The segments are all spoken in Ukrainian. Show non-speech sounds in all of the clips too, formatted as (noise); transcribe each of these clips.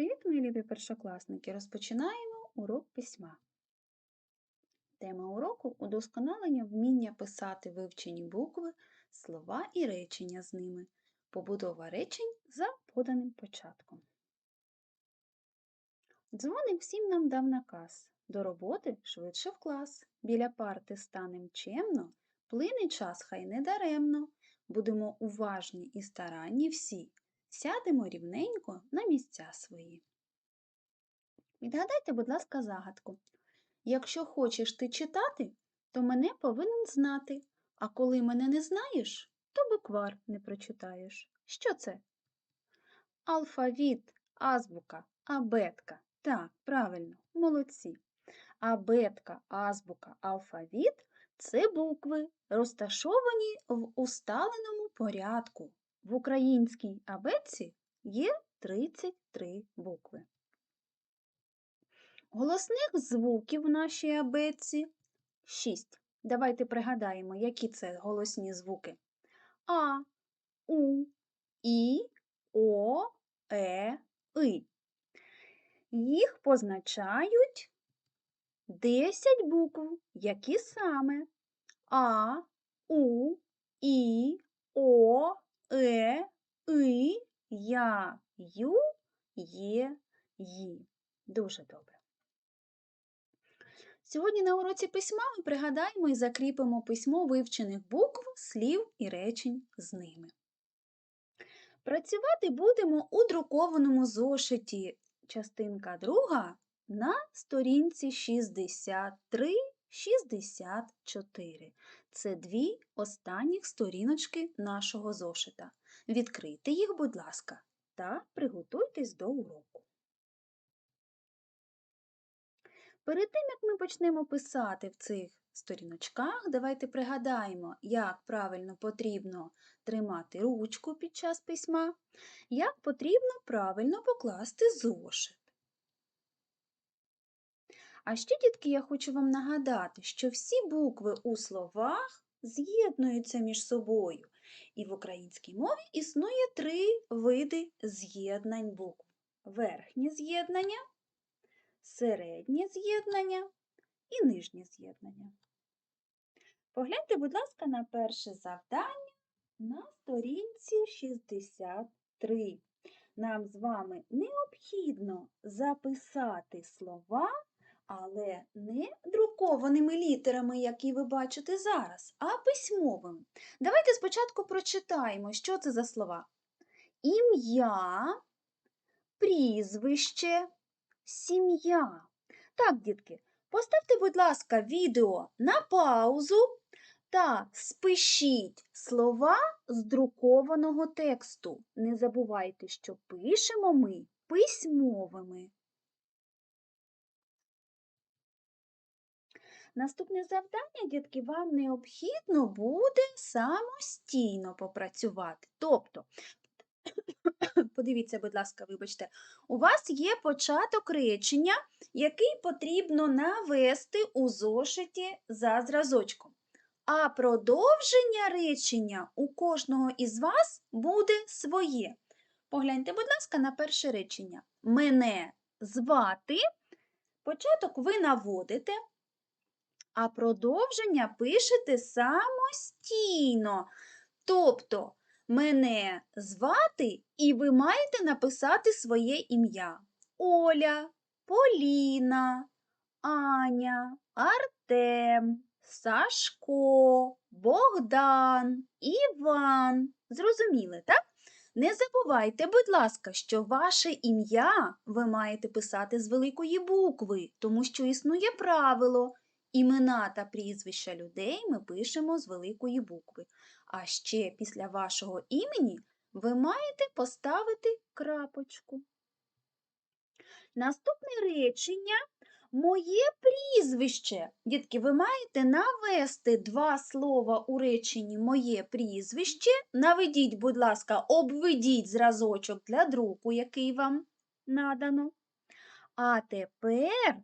Привіт, мої любі першокласники! Розпочинаємо урок письма. Тема уроку удосконалення вміння писати вивчені букви, слова і речення з ними. Побудова речень за поданим початком. Дзвоник всім нам дав наказ. До роботи швидше в клас. Біля парти станем чемно, плине час хай не даремно. Будемо уважні і старанні всі. Сядемо рівненько на місця свої. Відгадайте, будь ласка, загадку. Якщо хочеш ти читати, то мене повинен знати, а коли мене не знаєш, то буквар не прочитаєш. Що це? Алфавіт, азбука, абетка. Так, правильно, молодці. Абетка, азбука, алфавіт це букви, розташовані в усталеному порядку. В українській абетці є 33 букви. Голосних звуків в нашій абетці 6. Давайте пригадаємо, які це голосні звуки. А, У, І, О, Е, И. Їх позначають 10 букв, які саме А, У, І, О, Е, И, Я, Ю, Є, Ї. Дуже добре. Сьогодні на уроці письма ми пригадаємо і закріпимо письмо вивчених букв, слів і речень з ними. Працювати будемо у друкованому зошиті, частинка 2 на сторінці 63 64. Це дві останніх сторіночки нашого зошита. Відкрийте їх, будь ласка, та приготуйтесь до уроку. Перед тим, як ми почнемо писати в цих сторіночках, давайте пригадаємо, як правильно потрібно тримати ручку під час письма, як потрібно правильно покласти зошит. А ще, дітки, я хочу вам нагадати, що всі букви у словах з'єднуються між собою. І в українській мові існує три види з'єднань букв: верхнє з'єднання, середнє з'єднання і нижнє з'єднання. Погляньте, будь ласка, на перше завдання на сторінці 63. Нам з вами необхідно записати слова але не друкованими літерами, які ви бачите зараз, а письмовими. Давайте спочатку прочитаємо, що це за слова. Ім'я, прізвище, сім'я. Так, дітки, поставте, будь ласка, відео на паузу та спишіть слова з друкованого тексту. Не забувайте, що пишемо ми письмовими. Наступне завдання, дітки, вам необхідно буде самостійно попрацювати. Тобто, (coughs) подивіться, будь ласка, вибачте, у вас є початок речення, який потрібно навести у зошиті за зразочком. А продовження речення у кожного із вас буде своє. Погляньте, будь ласка, на перше речення. Мене звати. Початок ви наводите, а продовження пишете самостійно. Тобто мене звати, і ви маєте написати своє ім'я. Оля, Поліна, Аня, Артем, Сашко, Богдан, Іван. Зрозуміли, так? Не забувайте, будь ласка, що ваше ім'я ви маєте писати з великої букви, тому що існує правило. Імена та прізвища людей ми пишемо з великої букви. А ще після вашого імені ви маєте поставити крапочку. Наступне речення моє прізвище. Дітки, ви маєте навести два слова у реченні моє прізвище. Наведіть, будь ласка, обведіть зразочок для друку, який вам надано. А тепер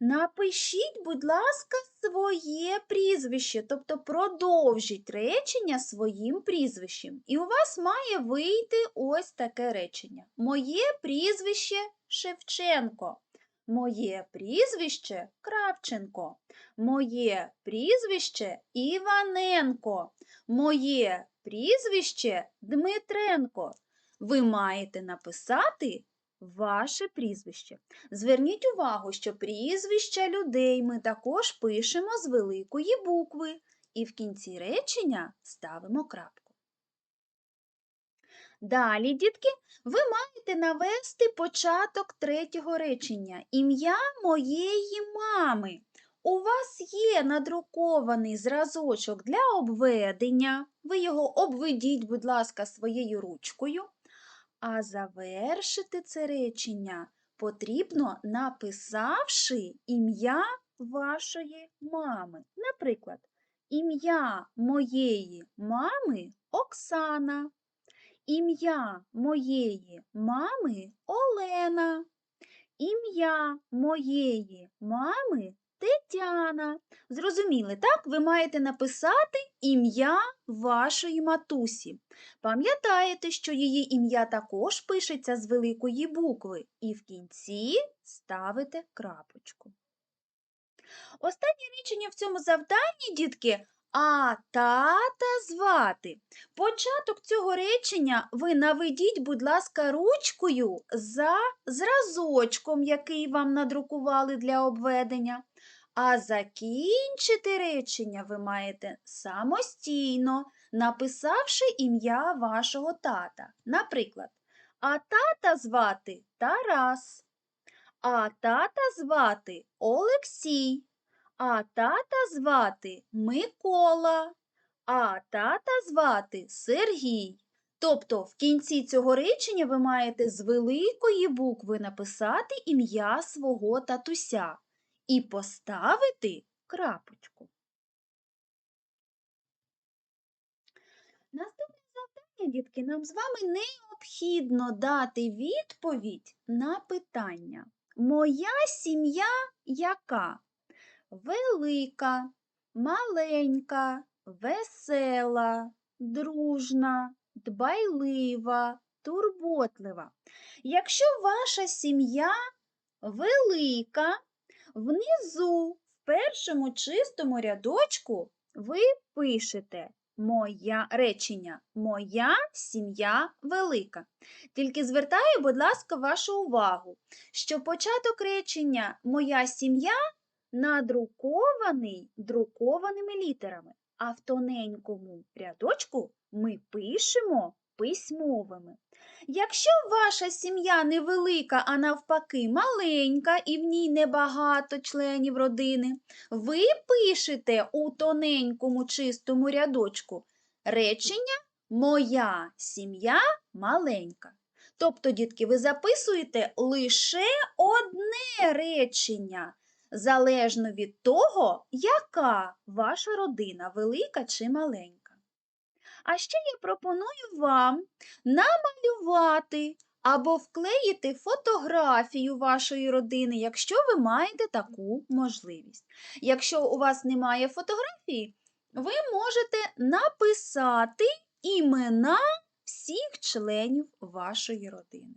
Напишіть, будь ласка, своє прізвище, тобто продовжіть речення своїм прізвищем. І у вас має вийти ось таке речення. Моє прізвище Шевченко. Моє прізвище Кравченко. Моє прізвище Іваненко. Моє прізвище Дмитренко. Ви маєте написати ваше прізвище. Зверніть увагу, що прізвища людей ми також пишемо з великої букви і в кінці речення ставимо крапку. Далі, дітки, ви маєте навести початок третього речення. Ім'я моєї мами. У вас є надрукований зразочок для обведення. Ви його обведіть, будь ласка, своєю ручкою. А завершити це речення потрібно, написавши ім'я вашої мами. Наприклад, ім'я моєї мами Оксана. Ім'я моєї мами Олена. Ім'я моєї мами Тетяна. Зрозуміли, так? Ви маєте написати ім'я вашої матусі. Пам'ятаєте, що її ім'я також пишеться з великої букви, і в кінці ставите крапочку. Останнє речення в цьому завданні, дітки, а тата звати. Початок цього речення ви наведіть, будь ласка, ручкою за зразочком, який вам надрукували для обведення. А закінчити речення ви маєте самостійно, написавши ім'я вашого тата. Наприклад, а тата звати Тарас, а тата звати Олексій, а тата звати Микола, а тата звати Сергій. Тобто в кінці цього речення ви маєте з великої букви написати ім'я свого татуся і поставити крапочку. Наступне завдання, дітки, нам з вами необхідно дати відповідь на питання. Моя сім'я яка? Велика, маленька, весела, дружна, дбайлива, турботлива. Якщо ваша сім'я велика, Внизу, в першому чистому рядочку, ви пишете моя речення Моя сім'я велика. Тільки звертаю, будь ласка, вашу увагу, що початок речення Моя сім'я надрукований друкованими літерами, а в тоненькому рядочку ми пишемо письмовими. Якщо ваша сім'я невелика, а навпаки, маленька і в ній небагато членів родини, ви пишете у тоненькому чистому рядочку речення Моя сім'я маленька. Тобто, дітки, ви записуєте лише одне речення, залежно від того, яка ваша родина велика чи маленька. А ще я пропоную вам намалювати або вклеїти фотографію вашої родини, якщо ви маєте таку можливість. Якщо у вас немає фотографії, ви можете написати імена всіх членів вашої родини.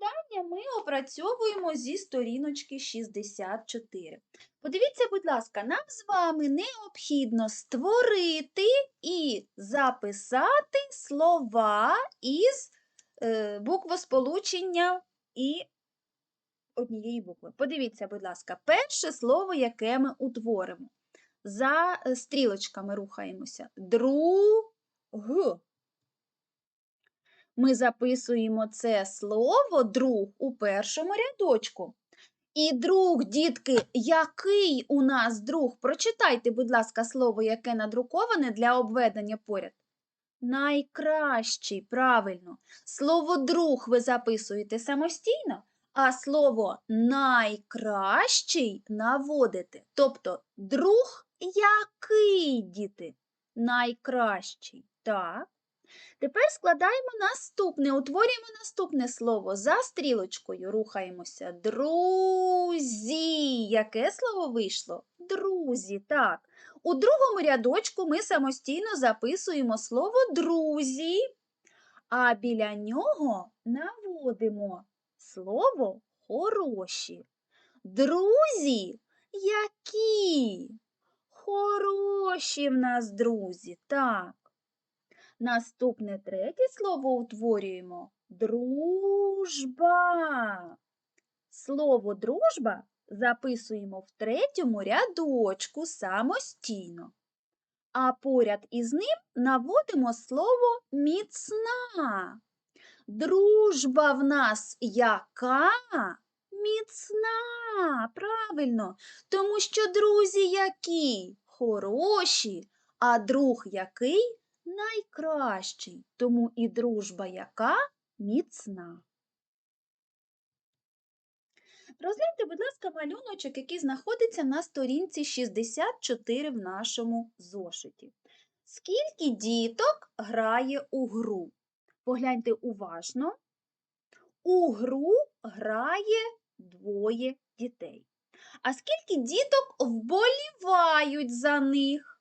Завдання ми опрацьовуємо зі сторіночки 64. Подивіться, будь ласка, нам з вами необхідно створити і записати слова із е, буквосполучення і однієї букви. Подивіться, будь ласка, перше слово, яке ми утворимо. За е, стрілочками рухаємося. Друг. Ми записуємо це слово друг у першому рядочку. І друг, дітки, який у нас друг? Прочитайте, будь ласка, слово, яке надруковане для обведення поряд. Найкращий, правильно. Слово друг ви записуєте самостійно, а слово найкращий наводите. Тобто друг який, діти? Найкращий. Так. Тепер складаємо наступне, утворюємо наступне слово. За стрілочкою рухаємося. Друзі. Яке слово вийшло? Друзі, так. У другому рядочку ми самостійно записуємо слово друзі, а біля нього наводимо слово хороші. Друзі, які? Хороші в нас друзі, так. Наступне третє слово утворюємо дружба. Слово дружба записуємо в третьому рядочку самостійно. А поряд із ним наводимо слово міцна. Дружба в нас яка? Міцна, правильно, тому що друзі які? Хороші, а друг який? Найкращий, тому і дружба яка? Міцна. Розгляньте, будь ласка, малюночок, який знаходиться на сторінці 64 в нашому зошиті. Скільки діток грає у гру? Погляньте уважно. У гру грає двоє дітей. А скільки діток вболівають за них?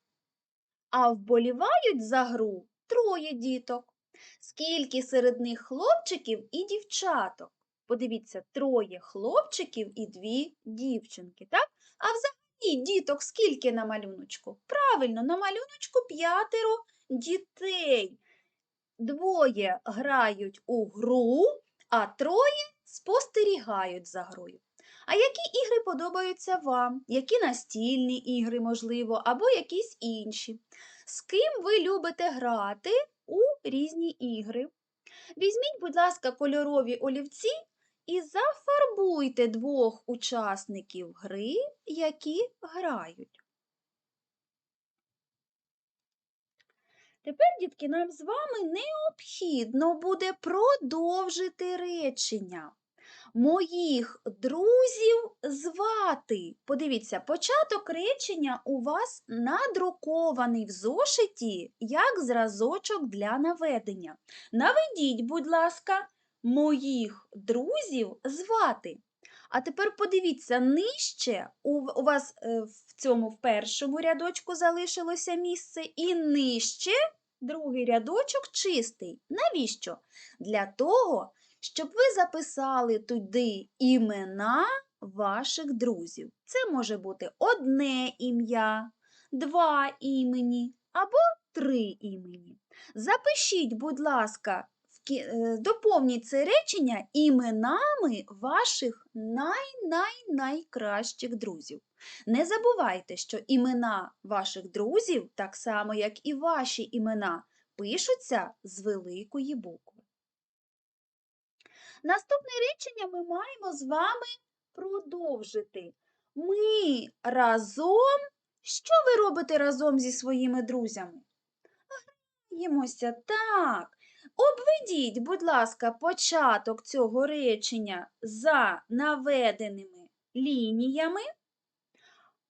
А вболівають за гру троє діток. Скільки серед них хлопчиків і дівчаток? Подивіться, троє хлопчиків і дві дівчинки, так? А взагалі діток скільки на малюночку? Правильно, на малюночку п'ятеро дітей. Двоє грають у гру, а троє спостерігають за грою. А які ігри подобаються вам? Які настільні ігри, можливо, або якісь інші? З ким ви любите грати у різні ігри? Візьміть, будь ласка, кольорові олівці і зафарбуйте двох учасників гри, які грають. Тепер, дітки, нам з вами необхідно буде продовжити речення. Моїх друзів звати. Подивіться, початок речення у вас надрукований в зошиті як зразочок для наведення. Наведіть, будь ласка, моїх друзів звати. А тепер подивіться, нижче у, вас е, в цьому в першому рядочку залишилося місце, і нижче другий рядочок чистий. Навіщо? Для того, щоб ви записали туди імена ваших друзів. Це може бути одне ім'я, два імені або три імені. Запишіть, будь ласка, е, доповніть це речення іменами ваших най-най-найкращих друзів. Не забувайте, що імена ваших друзів, так само, як і ваші імена, пишуться з великої букви. Наступне речення ми маємо з вами продовжити. Ми разом. Що ви робите разом зі своїми друзями? Граємося, так. Обведіть, будь ласка, початок цього речення за наведеними лініями.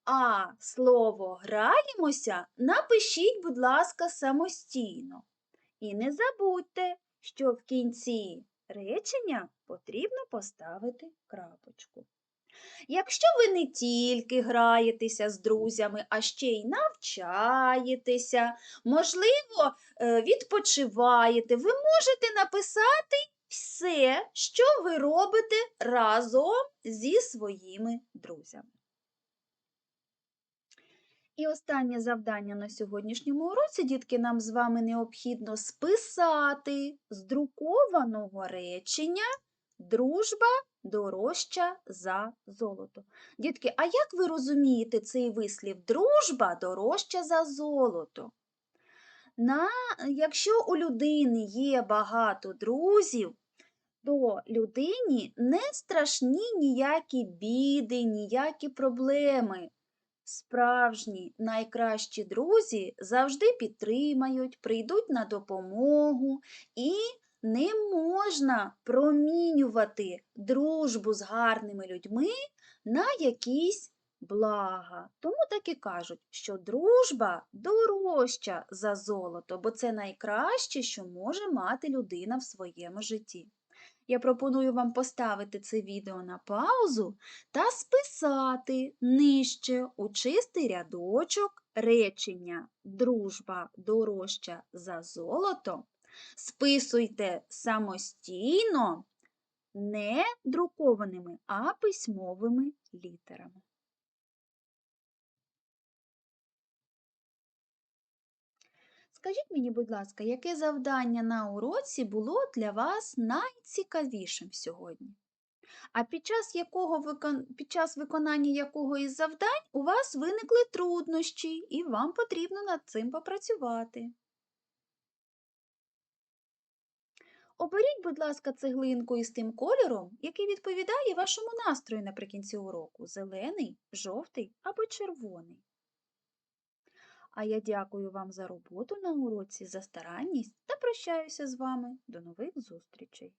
А слово граємося напишіть, будь ласка, самостійно. І не забудьте, що в кінці речення потрібно поставити крапочку. Якщо ви не тільки граєтеся з друзями, а ще й навчаєтеся, можливо, е, відпочиваєте, ви можете написати все, що ви робите разом зі своїми друзями. І останнє завдання на сьогоднішньому уроці, дітки, нам з вами необхідно списати з друкованого речення дружба дорожча за золото. Дітки, а як ви розумієте цей вислів дружба дорожча за золото? На, Якщо у людини є багато друзів, то людині не страшні ніякі біди, ніякі проблеми. Справжні найкращі друзі завжди підтримають, прийдуть на допомогу і не можна промінювати дружбу з гарними людьми на якісь блага. Тому так і кажуть, що дружба дорожча за золото, бо це найкраще, що може мати людина в своєму житті. Я пропоную вам поставити це відео на паузу та списати нижче у чистий рядочок речення Дружба дорожча за золото. Списуйте самостійно не друкованими, а письмовими літерами. Скажіть мені, будь ласка, яке завдання на уроці було для вас найцікавішим сьогодні? А під час, якого викон... під час виконання якого із завдань у вас виникли труднощі, і вам потрібно над цим попрацювати. Оберіть, будь ласка, цеглинку із тим кольором, який відповідає вашому настрою наприкінці уроку зелений, жовтий або червоний. А я дякую вам за роботу на уроці, за старанність та прощаюся з вами. До нових зустрічей!